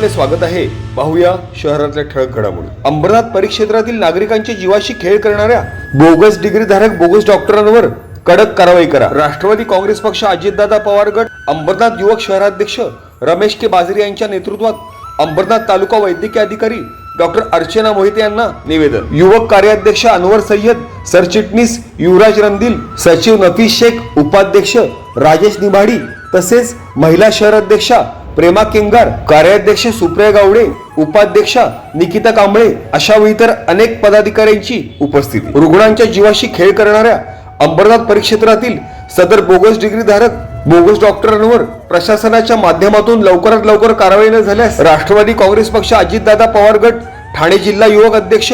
आपले स्वागत आहे. पाहूया शहरातल्या ठळक घडामोडी. अंबरनाथ परिक्षेत्रातील नागरिकांच्या जीवाशी खेळ करणाऱ्या बोगस डिग्रीधारक बोगस डॉक्टरांवर कडक कारवाई करा. राष्ट्रवादी काँग्रेस पक्ष अजितदादा पवार गट अंबरनाथ युवक शहराध्यक्ष रमेश के बाजरी यांच्या नेतृत्वात अंबरनाथ तालुका वैद्यकीय अधिकारी डॉक्टर अर्चना मोहिते यांना निवेदन. युवक कार्याध्यक्ष अनवर सय्यद सरचिटणीस युवराज रंदील सचिव नफीस शेख उपाध्यक्ष राजेश निभाडी तसेच महिला शहराध्यक्षा प्रेमा किंगार कार्याध्यक्ष सुप्रिया गावडे उपाध्यक्षा निकिता कांबळे अशा व इतर अनेक पदाधिकाऱ्यांची उपस्थिती. रुग्णांच्या जीवाशी खेळ करणाऱ्या अंबरनाथ परिक्षेत्रातील सदर बोगस डिग्रीधारक बोगस डॉक्टरांवर प्रशासनाच्या माध्यमातून लवकरात लवकर कारवाई न झाल्यास राष्ट्रवादी काँग्रेस पक्ष अजितदादा पवार गट ठाणे जिल्हा युवक अध्यक्ष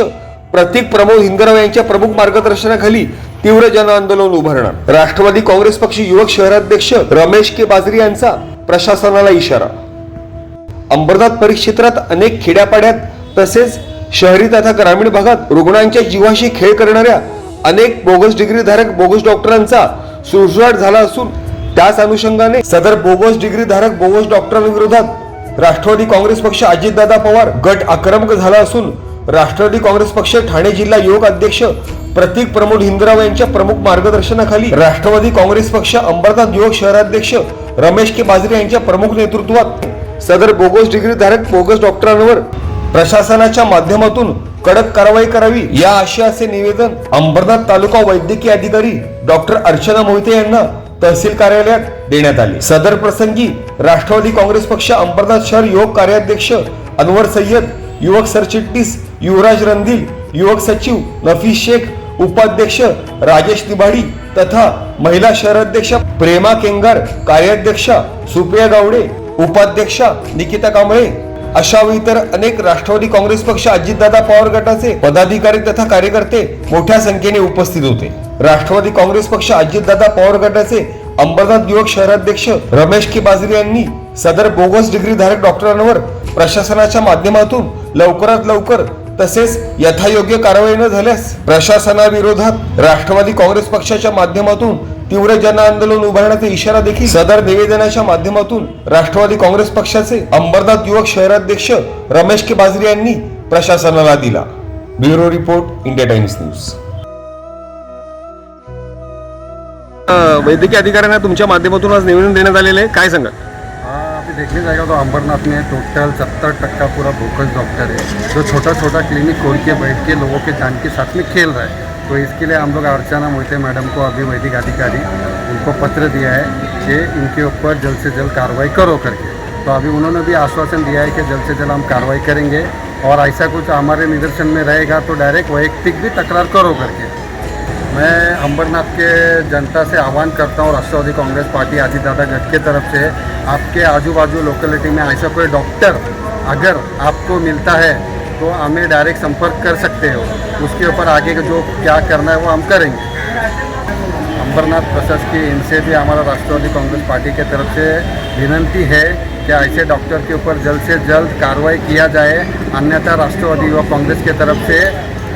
प्रतीक प्रमोद हिंगराव यांच्या प्रमुख मार्गदर्शनाखाली तीव्र जन आंदोलन उभारणार. राष्ट्रवादी काँग्रेस पक्ष युवक शहराध्यक्ष रमेश के बाजरी यांचा प्रशासनाला इशारा. अंबरनाथ परिक्षेत्रात अनेक खेड्यापाड्यात तसेच शहरी तथा ग्रामीण भागात रुग्णांच्या जीवाशी खेळ करणाऱ्या अनेक बोगस डिग्रीधारक बोगस डॉक्टरांचा सुळसुळाट झाला असून त्याच अनुषंगाने सदर बोगस डिग्रीधारक बोगस डॉक्टरांविरोधात राष्ट्रवादी काँग्रेस पक्ष अजितदादा पवार गट आक्रमक झाला असून राष्ट्रवादी काँग्रेस पक्ष ठाणे जिल्हा युवक अध्यक्ष प्रतीक प्रमोद हिंदराव यांच्या प्रमुख मार्गदर्शनाखाली राष्ट्रवादी काँग्रेस पक्ष अंबरनाथ युवक शहराध्यक्ष रमेश के बाजरे यांच्या प्रमुख नेतृत्वात सदर बोगस डिग्रीधारक बोगस डॉक्टरांवर प्रशासनाच्या माध्यमातून कडक कारवाई करावी या आशयाचे निवेदन अंबरनाथ तालुका वैद्यकीय अधिकारी डॉक्टर अर्चना मोहिते यांना तहसील कार्यालयात देण्यात आले. सदर प्रसंगी राष्ट्रवादी काँग्रेस पक्ष अंबरनाथ शहर युवक कार्याध्यक्ष अनवर सय्यद युवक सरचिटणीस युवराज रंदील युवक सचिव नफीस शेख उपाध्यक्ष राजेश तिबाडी तथा महिला शहर अध्यक्ष प्रेमा केंगार कार्याध्यक्षा सुप्रिया गावडे उपाध्यक्षा निकिता कांबळे अशा वेळी इतर अनेक राष्ट्रवादी काँग्रेस पक्ष अजितदादा पवार गटाचे पदाधिकारी तथा कार्यकर्ते मोठ्या संख्येने उपस्थित होते. राष्ट्रवादी काँग्रेस पक्ष अजितदादा पवार गटाचे अंबरनाथ युवक शहराध्यक्ष रमेश के बाजरी यांनी सदर बोगस डिग्रीधारक डॉक्टरांवर प्रशासनाच्या माध्यमातून लवकरात लवकर तसेच यथायोग्य कारवाई न झाल्यास प्रशासनाविरोधात राष्ट्रवादी काँग्रेस पक्षाच्या माध्यमातून तीव्र जन आंदोलन उभारण्याचा इशारा देखील सदर निवेदनाच्या माध्यमातून राष्ट्रवादी काँग्रेस पक्षाचे अंबरनाथ युवक शहराध्यक्ष रमेश के बाजरी यांनी प्रशासनाला दिला. Bureau report India Times News. वैद्यकीय अधिकाऱ्यांना तुमच्या माध्यमातून आज निवेदन देण्यात आलेले आहे. काय सांगा देखने जाएगा तो अंबरनाथ में टोटल सत्तर टक्का पूरा बोकस डॉक्टर है, जो छोटा छोटा क्लिनिक खोल के बैठ के लोगों के जान के साथ में खेल रहा है। तो इसके लिए हम लोग अर्चना मोहिते मैडम को अभी वैदिक अधिकारी, उनको पत्र दिया है कि इनके ऊपर जल्द से जल्द कार्रवाई करो करके। तो अभी उन्होंने भी आश्वासन दिया है कि जल्द से जल्द हम कार्रवाई करेंगे और ऐसा कुछ हमारे निदर्शन में रहेगा तो डायरेक्ट वैयक्तिक भी तकरार करो करके। मैं अंबरनाथ के जनता से आह्वान करता हूँ, राष्ट्रवादी कांग्रेस पार्टी आदिदादा गट के तरफ़ से। आपके आजू बाजू लोकेलिटी में ऐसा कोई डॉक्टर अगर आपको मिलता है तो हमें डायरेक्ट संपर्क कर सकते हो। उसके ऊपर आगे का जो क्या करना है, वो हम करेंगे। अंबरनाथ प्रशासकीय इनसे भी हमारा राष्ट्रवादी कांग्रेस पार्टी के तरफ़ से विनंती है कि ऐसे डॉक्टर के ऊपर जल्द से जल्द कार्रवाई किया जाए। अन्यथा राष्ट्रवादी युवा कांग्रेस के तरफ़ से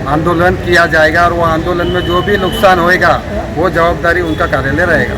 आंदोलन किया जाएगा और वो आंदोलन में जो भी नुकसान होएगा वो जवाबदारी उनका कार्यालय रहेगा।